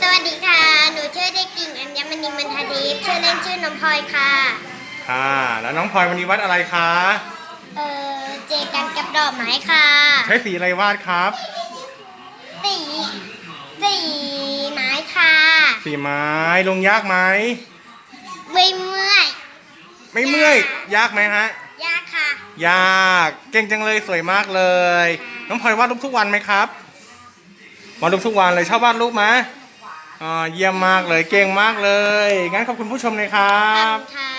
สวัสดีค่ะ หนูชื่อเด็กหญิงอัญมณีมันทาทิพย์ชื่อเล่นชื่อน้องพลอยค่ะ ค่ะ แล้วน้องพลอยวันนี้วัดอะไรคะ เออเจกันกับดอกไม้ค่ะใช้สีอะไรวาดครับ สีสีไม้ค่ะสีไม้ลงยากไหมไม่เมื่อยไม่เมื่อยยากไหมฮะ ยากค่ะ ยากเก่งจังเลยสวยมากเลย น้องพลอยวาดรูปทุกวันไหมครับวาดรูปทุกวันเลยชอบวาดรูปไหมอ่าเยี่ยมมากเลยเก่งมากเลย งั้นขอบคุณผู้ชมเลยครัขอบบคุณค่ะ